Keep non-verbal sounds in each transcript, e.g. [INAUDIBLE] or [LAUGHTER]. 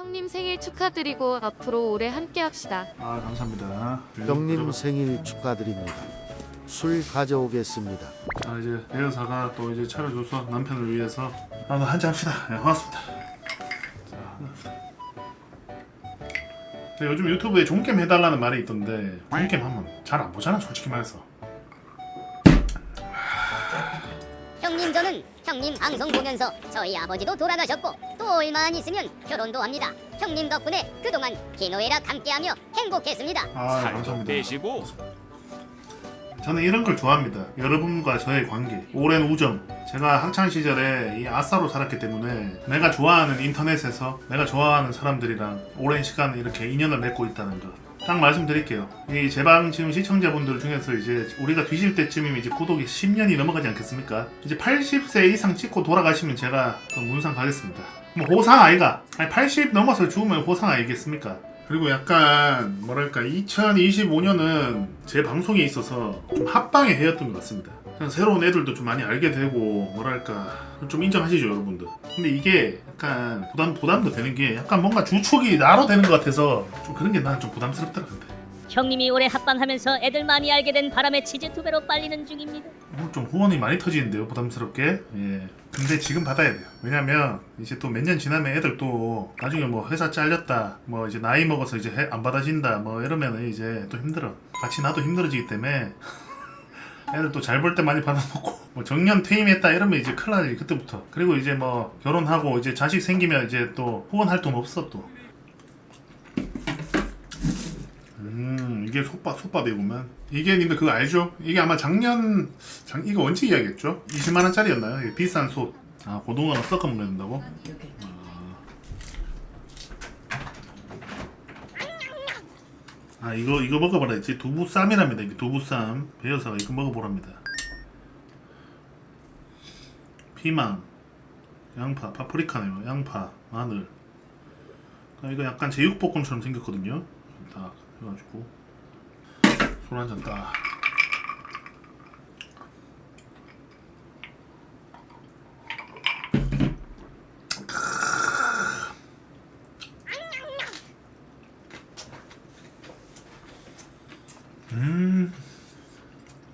형님 생일 축하드리고 앞으로 오래 함께 합시다. 아 감사합니다. 형님 생일 축하드립니다. 술 가져오겠습니다. 아 이제 배여사가 또 이제 차려줘서 남편을 위해서 아나 한잔 합시다. 네, 고맙습니다. 자, 근데 요즘 유튜브에 종캠 해달라는 말이 있던데 종캠 하면 잘 안 보잖아 솔직히 말해서. 형님 저는 형님 방송 보면서 저희 아버지도 돌아가셨고 또 얼마 안 있으면 결혼도 합니다. 형님 덕분에 그동안 기노애락 함께하며 행복했습니다. 아 살도 감사합니다. 빼시고 저는 이런 걸 좋아합니다. 여러분과 저의 관계, 오랜 우정. 제가 학창 시절에 이 아싸로 살았기 때문에 내가 좋아하는 인터넷에서 내가 좋아하는 사람들이랑 오랜 시간 이렇게 인연을 맺고 있다는 거. 딱 말씀드릴게요. 이 제방 지금 시청자분들 중에서 이제 우리가 뒤질 때쯤이면 이제 구독이 10년이 넘어가지 않겠습니까? 이제 80세 이상 찍고 돌아가시면 제가 그 문상 가겠습니다. 뭐 호상 아이가? 아니 80 넘어서 죽으면 호상 아니겠습니까? 그리고 약간 뭐랄까 2025년은 제 방송에 있어서 좀 합방의 해였던 것 같습니다. 그냥 새로운 애들도 좀 많이 알게 되고 뭐랄까 좀 인정하시죠 여러분들. 근데 이게 약간 부담 부담도 되는 게 약간 뭔가 주축이 나로 되는 것 같아서 좀 그런 게 나는 좀 부담스럽더라 근데. 형님이 올해 합방하면서 애들 많이 알게 된 바람에 치즈 두 배로 빨리는 중입니다. 오늘 좀 후원이 많이 터지는데요 부담스럽게. 예. 근데 지금 받아야 돼요. 왜냐면 이제 또 몇 년 지나면 애들 또 나중에 뭐 회사 잘렸다 뭐 이제 나이 먹어서 이제 해- 안 받아진다 뭐 이러면은 이제 또 힘들어. 같이 나도 힘들어지기 때문에 [LAUGHS] 애들 또 잘 벌 때 많이 받아놓고 뭐 정년 퇴임했다 이러면 이제 큰일 나지 그때부터. 그리고 이제 뭐 결혼하고 이제 자식 생기면 이제 또 후원 활동 없어 또 이게 솥밥 솥밥이구만 이게 님들 그거 알죠? 이게 아마 작년 장, 이거 언제 이야기했죠? 20만 원짜리였나요? 이게 비싼 솥. 아 고등어랑 섞어 먹는다고 아. 아 이거 이거 먹어보라 했지 두부쌈이랍니다. 이게 두부쌈 배여사가 이거 먹어보랍니다. 피망, 양파, 파프리카네요. 양파, 마늘. 아, 이거 약간 제육볶음처럼 생겼거든요. 딱 해가지고 술한잔 딱. 음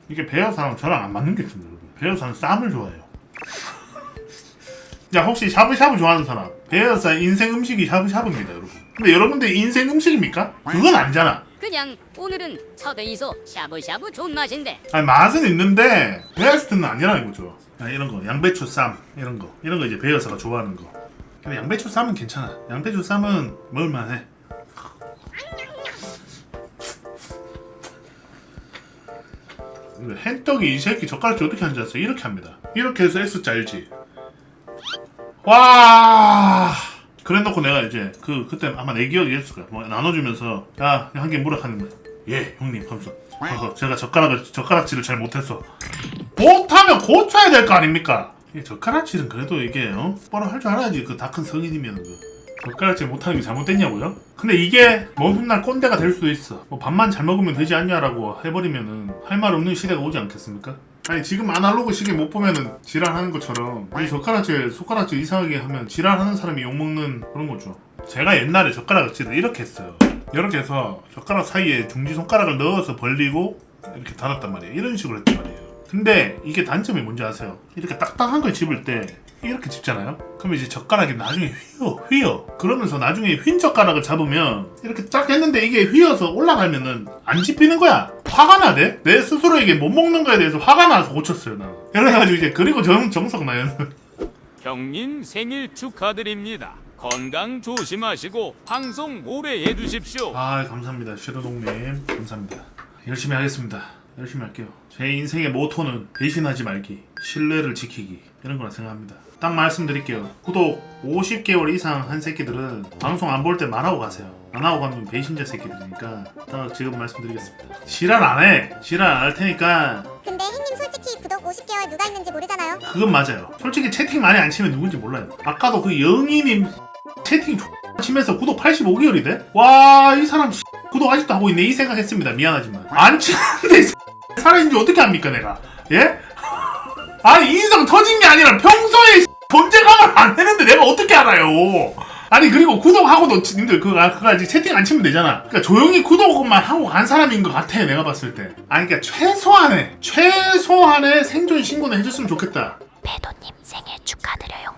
이게 배여사랑 저랑 안 맞는 게 있습니다 여러분. 배여사는 쌈을 좋아해요. 야 혹시 샤브샤브 좋아하는 사람? 배여사 인생 음식이 샤브샤브입니다 여러분. 근데 여러분들 인생 음식입니까? 그건 아니잖아 그냥 오늘은 서대이소 샤브샤브 존맛인데. 아니 맛은 있는데 베스트는 아니라는 거죠. 아, 이런 거 양배추 쌈 이런 거. 이런 거 이제 배 여사가 좋아하는 거. 근데 양배추 쌈은 괜찮아. 양배추 쌈은 먹을만해. 이거 햄떡이 이 새끼 젓가락질 어떻게 하는지 아세요? 이렇게 합니다. 이렇게 해서 S 잘지. 와 그래 놓고 내가 이제 그 그때 아마 내 기억이 있을 거야. 뭐 나눠주면서 야 한 개 물어 하는 거야. 예 형님 하면서 어허, 제가 젓가락을 젓가락질을 잘 못해서. 못하면 고쳐야 될 거 아닙니까? 이 젓가락질은 그래도 이게 어? 뻔히 할줄 알아야지. 그 다 큰 성인이면 그. 젓가락질 못하는 게 잘못됐냐고요? 근데 이게 먼 훗날 꼰대가 될 수도 있어. 뭐 밥만 잘 먹으면 되지 않냐라고 해버리면은 할 말 없는 시대가 오지 않겠습니까? 아니 지금 아날로그 시계 못 보면은 지랄하는 것처럼 이 젓가락질 손가락질 이상하게 하면 지랄하는 사람이 욕먹는 그런 거죠. 제가 옛날에 젓가락질을 이렇게 했어요. 이렇게 해서 젓가락 사이에 중지 손가락을 넣어서 벌리고 이렇게 닫았단 말이에요. 이런 식으로 했단 말이에요. 근데 이게 단점이 뭔지 아세요? 이렇게 딱딱한 걸 집을 때 이렇게 집잖아요? 그러면 이제 젓가락이 나중에 휘어 휘어. 그러면서 나중에 휜 젓가락을 잡으면 이렇게 딱 했는데 이게 휘어서 올라가면은 안 집히는 거야. 화가 나대. 내 스스로에게 못 먹는 거에 대해서 화가 나서 고쳤어요 나는 그래가지고 이제 그리고 정, 정석 나연. 형님 생일 축하드립니다. 건강 조심하시고 방송 오래 해주십시오. 아 감사합니다. 쉐도동님. 감사합니다. 열심히 하겠습니다 열심히 할게요. 제 인생의 모토는 배신하지 말기 신뢰를 지키기 이런 거라 생각합니다. 딱 말씀드릴게요. 구독 50개월 이상 한 새끼들은 방송 안 볼 때 말하고 가세요. 안 하고 가면 배신자 새끼들이니까 딱 지금 말씀드리겠습니다. 지랄 안 해. 지랄 안 할 테니까. 근데 행님 솔직히 구독 50개월 누가 있는지 모르잖아요. 그건 맞아요. 솔직히 채팅 많이 안 치면 누군지 몰라요. 아까도 그 영희님 채팅 X 치면서 구독 85개월이 돼? 와, 이 사람 구독 아직도 하고 있네. 이 생각했습니다. 미안하지만. 안 치는데 [LAUGHS] 살아있는지 어떻게 합니까, 내가? 예? [LAUGHS] 아니, 인성 터진 게 아니라 평소에 존재감을 안 되는데 내가 어떻게 알아요? 아니 그리고 구독하고도 님들 그거 아, 그거 아직 채팅 안 치면 되잖아. 그러니까 조용히 구독만 하고 간 사람인 것 같아 내가 봤을 때. 아니 그러니까 최소한의 최소한의 생존 신고는 해줬으면 좋겠다. 배도님 생일 축하드려요.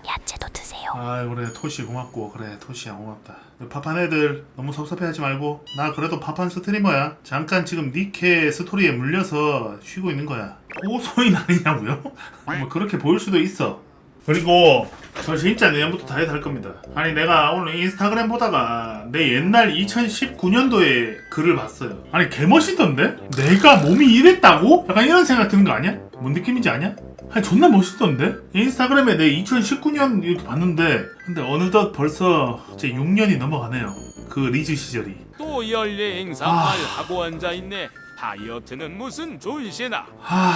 드세요. 아 그래 토시 고맙고 그래 토시야 고맙다. 파판 애들 너무 섭섭해하지 말고 나 그래도 파판 스트리머야. 잠깐 지금 니케 스토리에 물려서 쉬고 있는 거야. 고소인 아니냐고요? [LAUGHS] 뭐 그렇게 보일 수도 있어. 그리고 저 진짜 내년부터 다이어트 할 겁니다. 아니 내가 오늘 인스타그램 보다가 내 옛날 2019년도에 글을 봤어요. 아니 개멋있던데? 내가 몸이 이랬다고? 약간 이런 생각 드는 거 아니야? 뭔 느낌인지 아냐? 아니 존나 멋있던데? 인스타그램에 내 2019년 이렇게 봤는데 근데 어느덧 벌써 이제 6년이 넘어가네요. 그 리즈 시절이. 또 연례 행사 아. 말 하고 앉아 있네. 다이어트는 무슨 존시나. 하...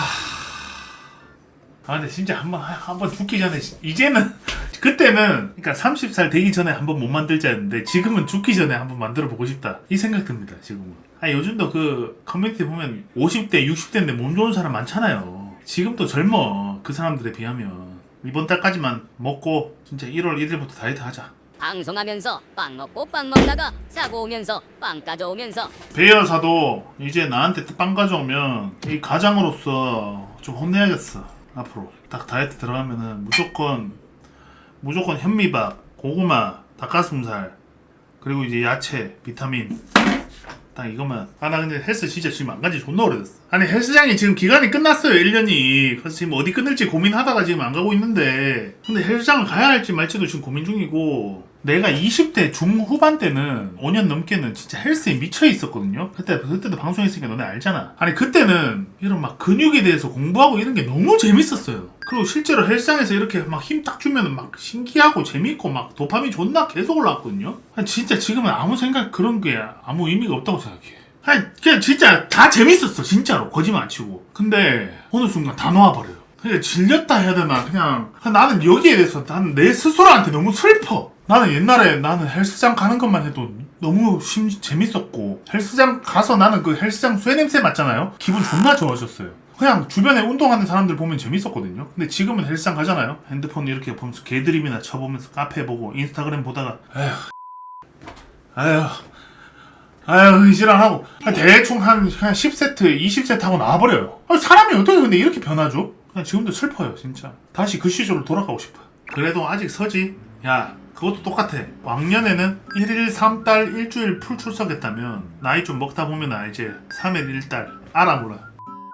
아 근데 진짜 한번 한번 죽기 전에 이제는 [LAUGHS] 그때는 그러니까 30살 되기 전에 한번 못 만들자였는데 지금은 죽기 전에 한번 만들어 보고 싶다 이 생각 듭니다 지금은 아 요즘도 그 커뮤니티 보면 50대 60대인데 몸 좋은 사람 많잖아요 지금도 젊어. 그 사람들에 비하면. 이번 달까지만 먹고 진짜 1월 1일부터 다이어트 하자. 방송하면서 빵 먹고 빵 먹다가 사고 오면서 빵 가져오면서. 배여사도 이제 나한테 빵 가져오면 이 가장으로서 좀 혼내야겠어. 앞으로 딱 다이어트 들어가면은 무조건 무조건 현미밥 고구마 닭가슴살 그리고 이제 야채 비타민 딱 이거만. 아 나 근데 헬스 진짜 지금 안 간지 존나 오래됐어. 아니 헬스장이 지금 기간이 끝났어요 1년이. 그래서 지금 어디 끊을지 고민하다가 지금 안 가고 있는데. 근데 헬스장을 가야 할지 말지도 지금 고민 중이고 내가 20대 중후반 때는 5년 넘게는 진짜 헬스에 미쳐 있었거든요. 그때 그때도 방송했으니까 너네 알잖아. 아니 그때는 이런 막 근육에 대해서 공부하고 이런 게 너무 재밌었어요. 그리고 실제로 헬스장에서 이렇게 막 힘 딱 주면은 막 신기하고 재밌고 막 도파민 존나 계속 올라왔거든요. 아니 진짜 지금은 아무 생각 그런 게 아무 의미가 없다고 생각해. 아니 그냥 진짜 다 재밌었어 진짜로. 거짓말 안 치고. 근데 어느 순간 다 놓아버려요. 그냥 질렸다 해야 되나 그냥. 나는 여기에 대해서 나는 내 스스로한테 너무 슬퍼 나는 옛날에 나는 헬스장 가는 것만 해도 너무 심, 재밌었고 헬스장 가서 나는 그 헬스장 쇠 냄새 맡잖아요? 기분 존나 좋아졌어요. 그냥 주변에 운동하는 사람들 보면 재밌었거든요. 근데 지금은 헬스장 가잖아요? 핸드폰 이렇게 보면서 개드립이나 쳐보면서 카페 보고 인스타그램 보다가 에휴 아휴 아유 이지랄하고. 대충 한, 한 10세트 20세트 하고 나와버려요. 사람이 어떻게 근데 이렇게 변하죠? 그냥 지금도 슬퍼요 진짜. 다시 그 시절로 돌아가고 싶어요. 그래도 아직 서지. 야 그것도 똑같아 왕년에는 1일 3달 일주일 풀 출석했다면 나이 좀 먹다 보면 이제 3일 1달 알아 몰라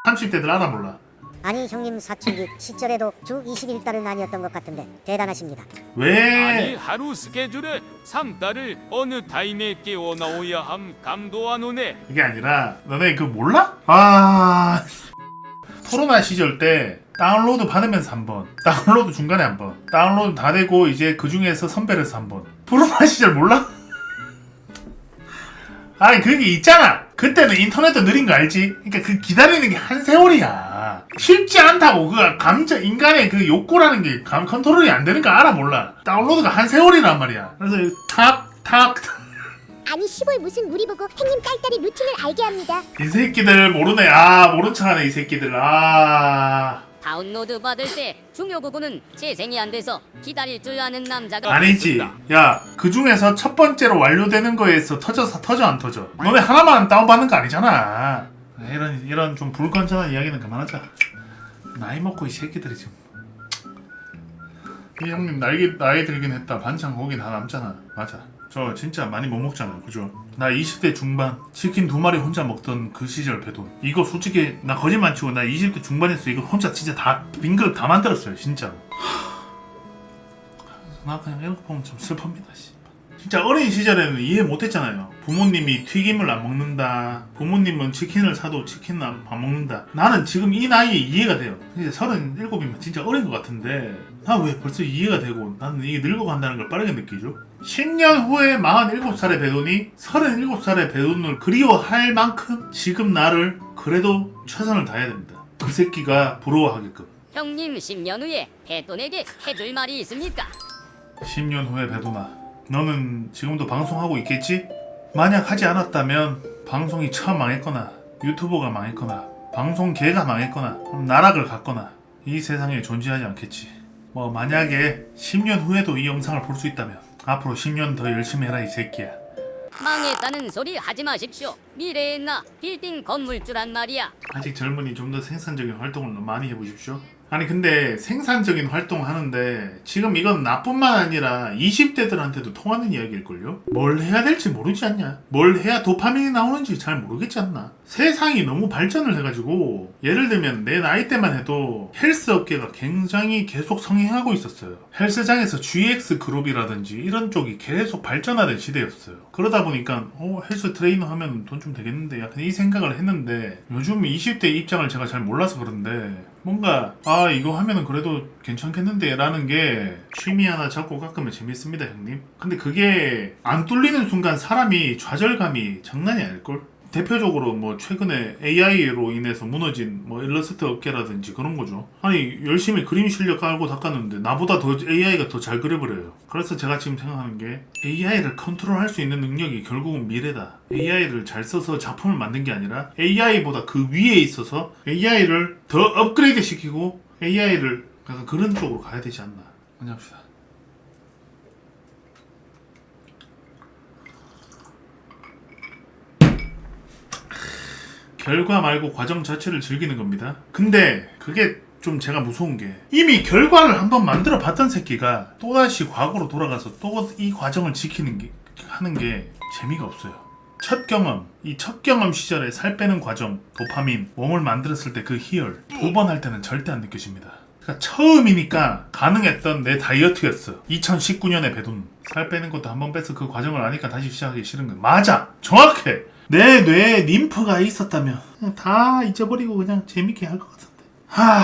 30대들 알아 몰라 아니 형님 사춘기 시절에도 주 21달은 아니었던 것 같은데 대단하십니다. 왜 아니 하루 스케줄에 3달을 어느 타임에 깨워 나오야 함 감도 안 오네. 그게 아니라 너네 그 몰라? 아 코로나 시절 때 다운로드 받으면서 한 번, 다운로드 중간에 한 번, 다운로드 다 되고 이제 그 중에서 선별해서 한 번. 코로나 시절 몰라? [LAUGHS] 아니 그게 있잖아. 그때는 인터넷도 느린 거 알지? 그러니까 그 기다리는 게 한 세월이야. 쉽지 않다고 그 감정 인간의 그 욕구라는 게 감 컨트롤이 안 되는 거 알아 몰라. 다운로드가 한 세월이란 말이야. 그래서 탁탁 아니 시골 무슨 무리 보고 형님 딸딸이 루틴을 알게 합니다. 이 새끼들 모르네. 아 모른 척하네 이 새끼들. 아 다운로드 받을 때 중요 부분은 재생이 안 돼서 기다릴 줄 아는 남자가 아니지. 야 그 중에서 첫 번째로 완료되는 거에서 터져서 터져 안 터져. 너네 하나만 다운 받는 거 아니잖아. 이런 이런 좀 불건전한 이야기는 그만하자. 나이 먹고 이 새끼들이 지금. 이 형님 나이 나이 들긴 했다. 반찬 고기 다 남잖아. 맞아. 저 진짜 많이 못 먹잖아. 그죠? 나 20대 중반 치킨 두 마리 혼자 먹던 그 시절 배돈. 이거 솔직히 나 거짓말 안 치고 나 20대 중반에서 이거 혼자 진짜 다빈 그릇 다 만들었어요. 진짜로. 나 그냥 거 보면 좀 슬픕니다. 씨. 진짜 어린 시절에는 이해 못했잖아요. 부모님이 튀김을 안 먹는다. 부모님은 치킨을 사도 치킨을 안, 안 먹는다. 나는 지금 이 나이에 이해가 돼요. 이제 37이면 진짜 어린 것 같은데 나왜 벌써 이해가 되고 나는 이게 늙어간다는 걸 빠르게 느끼죠? 10년 후에 47살의 배돈이 37살의 배돈을 그리워할 만큼 지금 나를 그래도 최선을 다해야 됩니다. 그 새끼가 부러워하게끔. 형님 10년 후에 해돈에게 해줄 말이 있습니까? 10년 후에 배도나 너는 지금도 방송하고 있겠지? 만약 하지 않았다면 방송이 처음 망했거나 유튜버가 망했거나 방송계가 망했거나 나락을 갔거나 이 세상에 존재하지 않겠지 뭐 만약에 10년 후에도 이 영상을 볼 수 있다면 앞으로 10년 더 열심히 해라 이 새끼야 망했다는 소리 하지 마십시오. 미래의 나 빌딩 건물주란 말이야. 아직 젊으니 좀더 생산적인 활동을 많이 해보십시오. 아니 근데 생산적인 활동 하는데 지금 이건 나뿐만 아니라 20대들한테도 통하는 이야기일걸요? 뭘 해야 될지 모르지 않냐? 뭘 해야 도파민이 나오는지 잘 모르겠지 않나? 세상이 너무 발전을 해가지고 예를 들면 내 나이 때만 해도 헬스 업계가 굉장히 계속 성행하고 있었어요. 헬스장에서 GX 그룹이라든지 이런 쪽이 계속 발전하던 시대였어요. 그러다 보니까 어 헬스 트레이너 하면 돈 좀 되겠는데 약간 이 생각을 했는데 요즘 20대 입장을 제가 잘 몰라서 그런데 뭔가 아 이거 하면은 그래도 괜찮겠는데 라는 게 취미 하나 잡고 깎으면 재밌습니다 형님. 근데 그게 안 뚫리는 순간 사람이 좌절감이 장난이 아닐걸 대표적으로 뭐 최근에 AI로 인해서 무너진 뭐 일러스트 업계라든지 그런 거죠. 아니 열심히 그림 실력 깔고 닦았는데 나보다 더 AI가 더 잘 그려버려요. 그래서 제가 지금 생각하는 게 AI를 컨트롤할 수 있는 능력이 결국은 미래다. AI를 잘 써서 작품을 만든 게 아니라 AI보다 그 위에 있어서 AI를 더 업그레이드 시키고 AI를 약간 그런 쪽으로 가야 되지 않나. 많이 합시다. 결과 말고 과정 자체를 즐기는 겁니다. 근데 그게 좀 제가 무서운 게 이미 결과를 한번 만들어 봤던 새끼가 또다시 과거로 돌아가서 또 이 과정을 지키는 게 하는 게 재미가 없어요. 첫 경험, 이 첫 경험 시절에 살 빼는 과정, 도파민, 몸을 만들었을 때 그 희열 두 번 할 때는 절대 안 느껴집니다. 그러니까 처음이니까 가능했던 내 다이어트였어. 2019년에 배돈 살 빼는 것도 한 번 빼서 그 과정을 아니까 다시 시작하기 싫은 거야. 맞아, 정확해. 내 뇌에 림프가 있었다면 다 잊어버리고 그냥 재밌게 할 것 같은데. 하.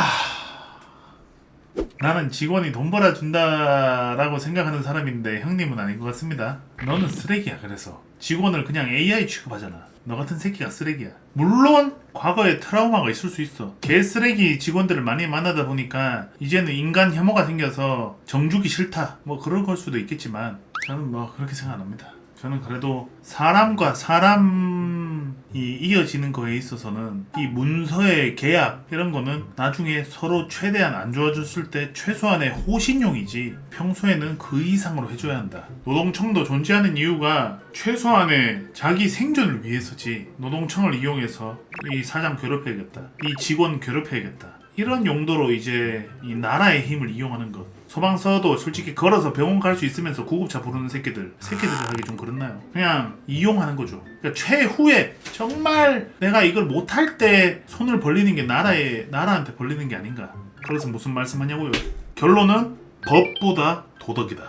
나는 직원이 돈 벌어준다라고 생각하는 사람인데 형님은 아닌 것 같습니다. 너는 쓰레기야 그래서 직원을 그냥 AI 취급하잖아. 너 같은 새끼가 쓰레기야. 물론 과거에 트라우마가 있을 수 있어. 개 쓰레기 직원들을 많이 만나다 보니까 이제는 인간 혐오가 생겨서 정주기 싫다. 뭐 그런 걸 수도 있겠지만 저는 뭐 그렇게 생각 안 합니다. 저는 그래도 사람과 사람이 이어지는 거에 있어서는 이 문서의 계약 이런 거는 나중에 서로 최대한 안 좋아졌을 때 최소한의 호신용이지 평소에는 그 이상으로 해줘야 한다. 노동청도 존재하는 이유가 최소한의 자기 생존을 위해서지 노동청을 이용해서 이 사장 괴롭혀야겠다. 이 직원 괴롭혀야겠다. 이런 용도로 이제 이 나라의 힘을 이용하는 것. 소방서도 솔직히 걸어서 병원 갈 수 있으면서 구급차 부르는 새끼들, 새끼들 하기 좀 그렇나요? 그냥 이용하는 거죠. 그러니까 최후에 정말 내가 이걸 못할 때 손을 벌리는 게 나라에 나라한테 벌리는 게 아닌가. 그래서 무슨 말씀하냐고요? 결론은 법보다 도덕이다.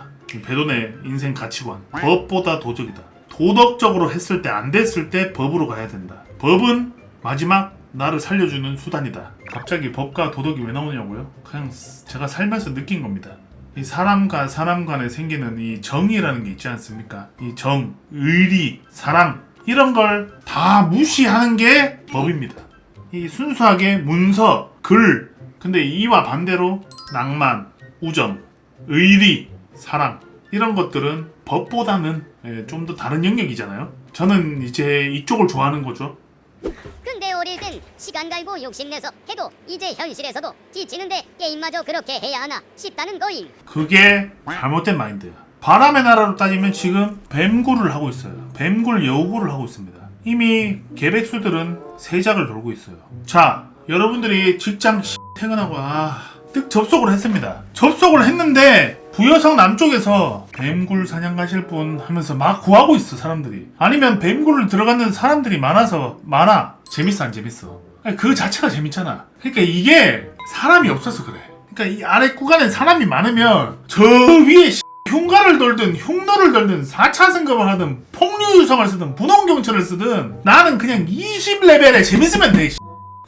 배돈의 인생 가치관. 법보다 도덕이다. 도덕적으로 했을 때 안 됐을 때 법으로 가야 된다. 법은 마지막 나를 살려주는 수단이다. 갑자기 법과 도덕이 왜 나오냐고요? 그냥 제가 살면서 느낀 겁니다. 이 사람과 사람 간에 생기는 이 정이라는 게 있지 않습니까? 이 정, 의리, 사랑 이런 걸 다 무시하는 게 법입니다. 이 순수하게 문서, 글 근데 이와 반대로 낭만, 우정, 의리, 사랑 이런 것들은 법보다는 예, 좀더 다른 영역이잖아요. 저는 이제 이쪽을 좋아하는 거죠. 근데 어릴 땐 시간 갈고 욕심내서 해도 이제 현실에서도 지치는데 게임마저 그렇게 해야 하나 싶다는 거임. 그게 잘못된 마인드야. 바람의 나라로 따지면 지금 뱀굴을 하고 있어요. 뱀굴 여우굴을 하고 있습니다. 이미 개백수들은 세작을 돌고 있어요. 자, 여러분들이 직장 퇴근하고 아, 뜩 접속을 했습니다. 접속을 했는데 부여성 남쪽에서 뱀굴 사냥 가실 분 하면서 막 구하고 있어 사람들이. 아니면 뱀굴을 들어가는 사람들이 많아서 많아. 재밌어 안 재밌어? 그 자체가 재밌잖아. 그러니까 이게 사람이 없어서 그래. 그러니까 이 아래 구간에 사람이 많으면 저 위에 흉가를 돌든 흉노를 돌든 4차 승급을 하든 폭류 유성을 쓰든 분홍 경찰을 쓰든 나는 그냥 20레벨에 재밌으면 돼.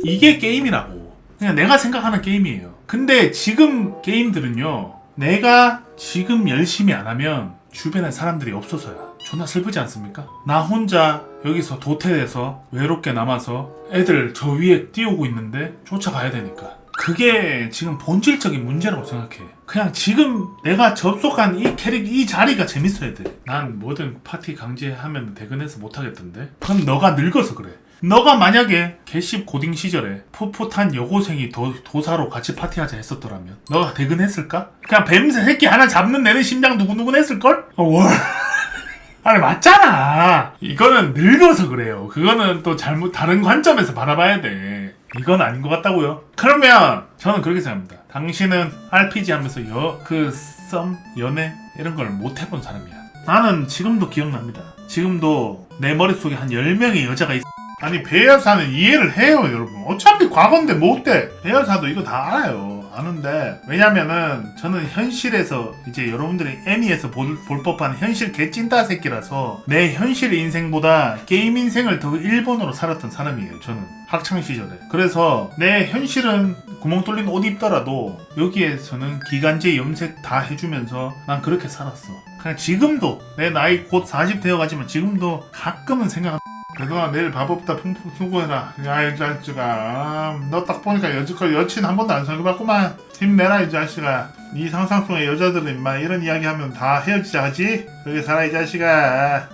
이게 게임이라고. 그냥 내가 생각하는 게임이에요. 근데 지금 게임들은요. 내가 지금 열심히 안 하면 주변에 사람들이 없어서야. 존나 슬프지 않습니까? 나 혼자 여기서 도태돼서 외롭게 남아서 애들 저 위에 뛰어오고 있는데 쫓아가야 되니까. 그게 지금 본질적인 문제라고 생각해. 그냥 지금 내가 접속한 이 캐릭, 이 자리가 재밌어야 돼. 난 뭐든 파티 강제하면 대근해서 못하겠던데? 그건 너가 늙어서 그래. 너가 만약에 개십 고딩 시절에 풋풋한 여고생이 도, 도사로 같이 파티하자 했었더라면 너가 대근했을까? 그냥 뱀새 새끼 하나 잡는 내내 심장 두근두근 했을걸? 어, 월. [LAUGHS] 아니 맞잖아. 이거는 늙어서 그래요. 그거는 또 잘못 다른 관점에서 바라봐야 돼. 이건 아닌 것 같다고요. 그러면 저는 그렇게 생각합니다. 당신은 RPG 하면서 여 그 썸 연애 이런 걸 못 해본 사람이야. 나는 지금도 기억납니다. 지금도 내 머릿속에 한 10명의 여자가 있 아니 배여사는 이해를 해요 여러분. 어차피 과거인데 뭐 어때? 배여사도 이거 다 알아요. 아는데 왜냐면은 저는 현실에서 이제 여러분들이 애니에서 볼, 볼 법한 현실 개찐따 새끼라서 내 현실 인생보다 게임 인생을 더 일본어로 살았던 사람이에요 저는. 학창 시절에. 그래서 내 현실은 구멍 뚫린 옷 입더라도 여기에서는 기간제 염색 다 해주면서 난 그렇게 살았어. 그냥 지금도 내 나이 곧 40 되어가지만 지금도 가끔은 생각 그동안 내일 밥 없다 풍풍 수고해라. 야 이 자식아. 너 딱 보니까 여지껏 여친 한 번도 안 사귀어봤구만. 힘내라 이 자식아. 네 상상 속의 여자들은 임마 이런 이야기 하면 다 헤어지자 하지? 그렇게 살아 이 자식아.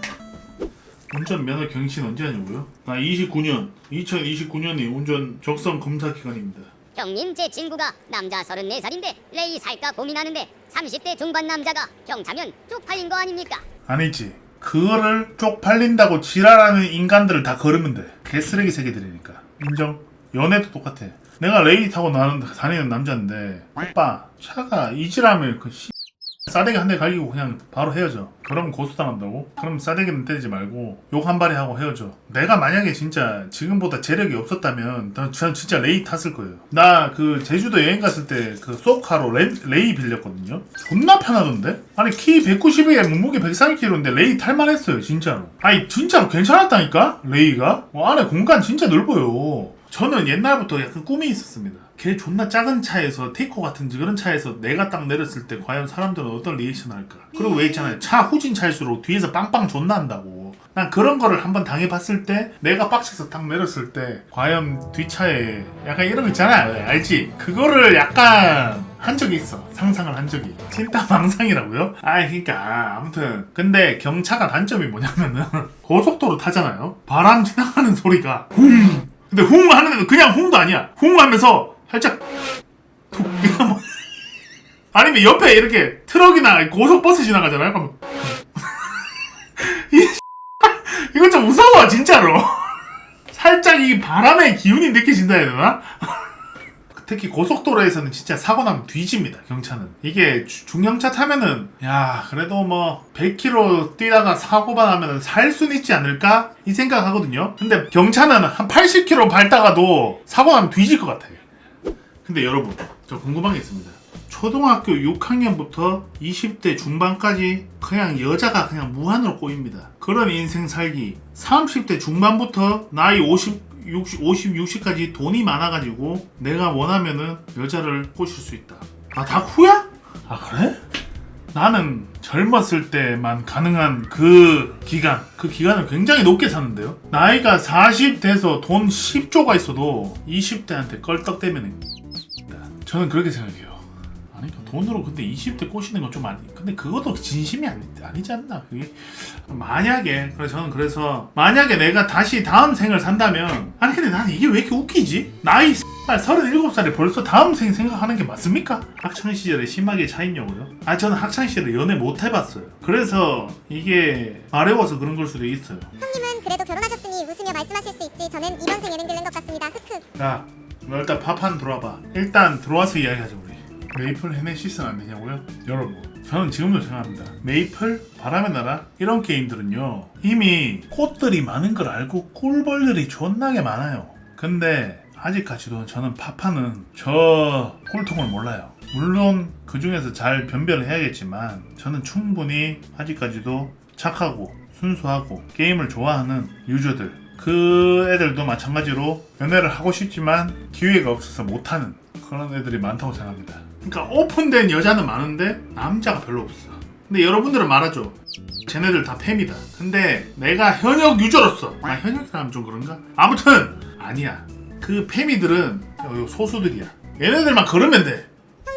운전 면허 경신 언제 하냐고요? 나 29년. 2029년이 운전 적성 검사 기간입니다. 형님 제 친구가 남자 34살인데 레이 살까 고민하는데 30대 중반 남자가 경차면 쪽팔린 거 아닙니까? 아니지 그거를 쪽팔린다고 지랄하는 인간들을 다 걸으면 돼. 개쓰레기 새끼들이니까. 인정? 연애도 똑같아. 내가 레이 타고 나는 다니는 남자인데 오빠 차가 이지라면 그 씨, 싸대기 한 대 갈기고 그냥 바로 헤어져. 그럼 고소당한다고? 그럼 싸대기는 때리지 말고 욕 한 발에 하고 헤어져. 내가 만약에 진짜 지금보다 재력이 없었다면 난전 진짜 레이 탔을 거예요. 나 그 제주도 여행 갔을 때 그 소카로 레, 레이 빌렸거든요. 존나 편하던데? 아니 키 190에 몸무게 130kg인데 레이 탈만했어요 진짜로. 아니 진짜로 괜찮았다니까? 레이가? 어, 안에 공간 진짜 넓어요. 저는 옛날부터 약간 꿈이 있었습니다 걔 존나 작은 차에서 테이코 같은 그런 차에서 내가 딱 내렸을 때 과연 사람들은 어떤 리액션 할까? 그리고 왜 있잖아요. 차 후진 차일수록 뒤에서 빵빵 존나 한다고. 난 그런 거를 한번 당해봤을 때 내가 빡쳐서 딱 내렸을 때 과연 뒷차에 약간 이런 거 있잖아. 알지? 그거를 약간 한 적이 있어. 상상을 한 적이. 진짜 망상이라고요? 아 그러니까. 아무튼. 근데 경차가 단점이 뭐냐면은 [LAUGHS] 고속도로 타잖아요. 바람 지나가는 소리가 훔 근데 훔 하는데도 그냥 훔도 아니야. 훔 하면서 살짝 뭐. [LAUGHS] 아니면 옆에 이렇게 트럭이나 고속버스 지나가잖아요 그러면 [LAUGHS] 이 [LAUGHS] 이거 좀 무서워 진짜로. 살짝 이 바람의 기운이 느껴진다 해야 되나? 특히 고속도로에서는 진짜 사고 나면 뒤집니다 경차는. 이게 주- 중형차 타면은 야 그래도 뭐 100km 뛰다가 사고만 하면은 살 수는 있지 않을까? 이 생각하거든요. 근데 경차는 한 80km 밟다가도 사고 나면 뒤질 것 같아요 근데 여러분 저 궁금한 게 있습니다 초등학교 6학년부터 20대 중반까지 그냥 여자가 그냥 무한으로 꼬입니다. 그런 인생 살기. 30대 중반부터 나이 50, 60, 50, 60까지 돈이 많아가지고 내가 원하면은 여자를 꼬실 수 있다. 아, 다 후야? 아, 그래? 나는 젊었을 때만 가능한 그 기간, 그 기간을 굉장히 높게 샀는데요. 나이가 40 돼서 돈 10조가 있어도 20대한테 껄떡대면 저는 그렇게 생각해요. 아니 그 돈으로 근데 20대 꼬시는 건 좀 아니. 근데 그것도 진심이 아니, 아니지 않나? 그게 만약에 그래서 저는 그래서 만약에 내가 다시 다음 생을 산다면 아니 근데 난 이게 왜 이렇게 웃기지? 나이 37살에 벌써 다음 생 생각하는 게 맞습니까? 학창 시절에 심하게 차있냐고요? 아 저는 학창 시절에 연애 못 해봤어요. 그래서 이게 마려워서 그런 걸 수도 있어요. 형님은 그래도 결혼하셨으니 웃으며 말씀하실 수 있지 저는 이번 생에는 글른 것 같습니다 흑흑 야, 너 일단 밥한 들어와봐. 일단 들어와서 이야기하자 우리. 메이플 헤네시스는 안 되냐고요? 여러분, 저는 지금도 생각합니다. 메이플, 바람의 나라 이런 게임들은요 이미 꽃들이 많은 걸 알고 꿀벌들이 존나게 많아요. 근데 아직까지도 저는 파파는 저 꿀통을 몰라요. 물론 그 중에서 잘 변별을 해야겠지만 저는 충분히 아직까지도 착하고 순수하고 게임을 좋아하는 유저들 그 애들도 마찬가지로 연애를 하고 싶지만 기회가 없어서 못하는 그런 애들이 많다고 생각합니다. 그러니까 오픈된 여자는 많은데 남자가 별로 없어. 근데 여러분들은 말하죠. 쟤네들 다 팸이다. 근데 내가 현역 유저로서 아 현역이라 하면 좀 그런가? 아무튼 아니야. 그 팸이들은 소수들이야. 얘네들만 걸으면 돼.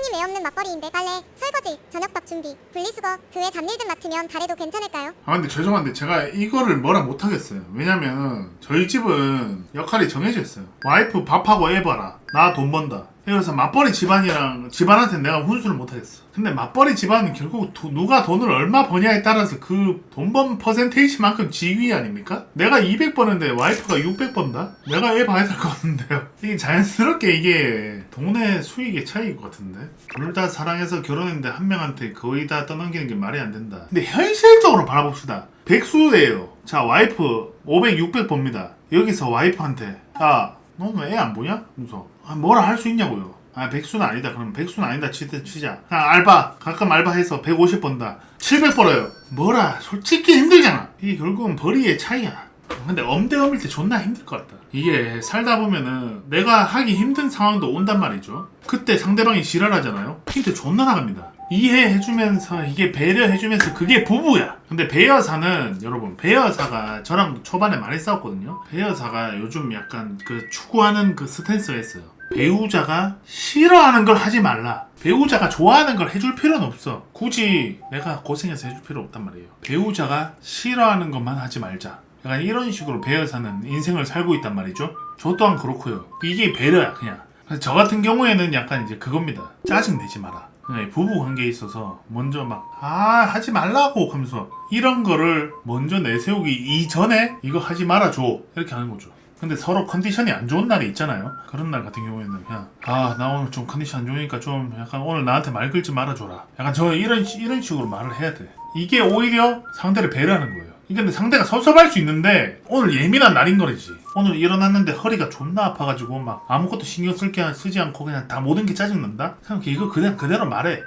형님 애 없는 맞벌이인데 빨래, 설거지, 저녁밥 준비, 분리수거, 그 외 잡일 등 맡으면 달에도 괜찮을까요? 아 근데 죄송한데 제가 이거를 뭐라 못하겠어요. 왜냐면 저희 집은 역할이 정해져 있어요. 와이프 밥하고 애 봐라. 나 돈 번다 그래서 맞벌이 집안이랑 집안한테 내가 훈수를 못하겠어. 근데 맞벌이 집안은 결국 도- 누가 돈을 얼마 버냐에 따라서 그 돈 번 퍼센테이지만큼 지위 아닙니까? 내가 200 버는데 와이프가 600 번다? 내가 애 봐야 될 것 같은데요. [LAUGHS] 이게 자연스럽게 이게 돈의 수익의 차이일 것 같은데? 둘 다 사랑해서 결혼했는데 한 명한테 거의 다 떠넘기는 게 말이 안 된다. 근데 현실적으로 바라봅시다. 백수예요. 자 와이프 500, 600 법니다. 여기서 와이프한테 야 너는 애 안 보냐? 무서 아, 뭐라 할 수 있냐고요. 아 백수는 아니다. 그럼 백수는 아니다. 치, 치자. 그냥 알바. 가끔 알바해서 150 번다. 700 벌어요. 뭐라. 솔직히 힘들잖아. 이게 결국은 벌이의 차이야. 근데 엄대엄일 때 존나 힘들 것 같다. 이게 살다 보면은 내가 하기 힘든 상황도 온단 말이죠. 그때 상대방이 지랄하잖아요. 힌트 존나 나갑니다. 이해해주면서 이게 배려해주면서 그게 부부야. 근데 배여사는 여러분 배여사가 저랑 초반에 많이 싸웠거든요. 배여사가 요즘 약간 그 추구하는 그 스탠스가 있어요 배우자가 싫어하는 걸 하지 말라. 배우자가 좋아하는 걸 해줄 필요는 없어. 굳이 내가 고생해서 해줄 필요 없단 말이에요. 배우자가 싫어하는 것만 하지 말자. 약간 이런 식으로 배여사는 인생을 살고 있단 말이죠. 저 또한 그렇고요. 이게 배려야 그냥. 저 같은 경우에는 약간 이제 그겁니다. 짜증 내지 마라. 네, 부부 관계에 있어서 먼저 막 아 하지 말라고. 하면서 이런 거를 먼저 내세우기 이전에 이거 하지 말아줘. 이렇게 하는 거죠 근데 서로 컨디션이 안 좋은 날이 있잖아요. 그런 날 같은 경우에는 그냥 아 나 오늘 좀 컨디션 안 좋으니까 좀 약간 오늘 나한테 말 걸지 말아줘라. 약간 저 이런 시- 이런 식으로 말을 해야 돼. 이게 오히려 상대를 배려하는 거예요. 이게 근데 상대가 섭섭할 수 있는데 오늘 예민한 날인 거지. 오늘 일어났는데 허리가 존나 아파가지고 막 아무것도 신경 쓸게 쓰지 않고 그냥 다 모든 게 짜증난다? 그냥 이거 그냥 그대로 말해.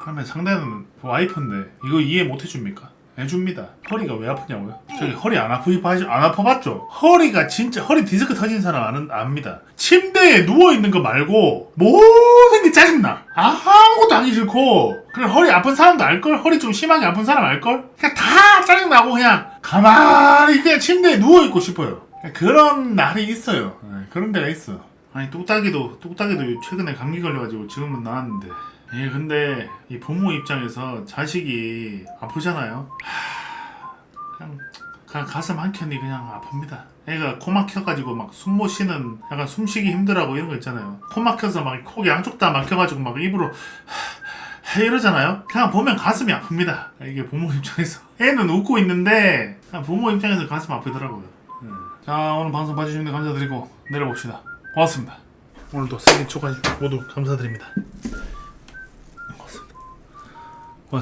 그러면 상대는 와이프인데 이거 이해 못 해줍니까? 해줍니다. 허리가 왜 아프냐고요? 저기 허리 안 봐지 안 아파봤죠? 허리가 진짜 허리 디스크 터진 사람 아는 압니다. 침대에 누워 있는 거 말고 모든 게 짜증나. 아무것도 하기 싫고 그래 허리 아픈 사람도 알걸? 허리 좀 심하게 아픈 사람 알걸? 그냥 다 짜증나고 그냥 가만히 그냥 침대에 누워 있고 싶어요. 그런 날이 있어요. 네, 그런 데가 있어. 아니 뚝딱이도 뚝딱이도 최근에 감기 걸려가지고 지금은 나왔는데 예 근데 이 부모 입장에서 자식이 아프잖아요. 하, 그냥, 그냥 가슴 한 켠이 그냥 아픕니다. 애가 코 막혀가지고 막 숨 못 쉬는 약간 숨쉬기 힘들하고 이런 거 있잖아요. 코 막혀서 막 코 양쪽 다 막혀가지고 막 입으로 하, 이러잖아요. 그냥 보면 가슴이 아픕니다. 이게 부모 입장에서. 애는 웃고 있는데 부모 입장에서 가슴 아프더라고요. 예. 자 오늘 방송 봐주시는 데 감사드리고 내려봅시다. 고맙습니다. 오늘도 생일 축하 모두 감사드립니다 고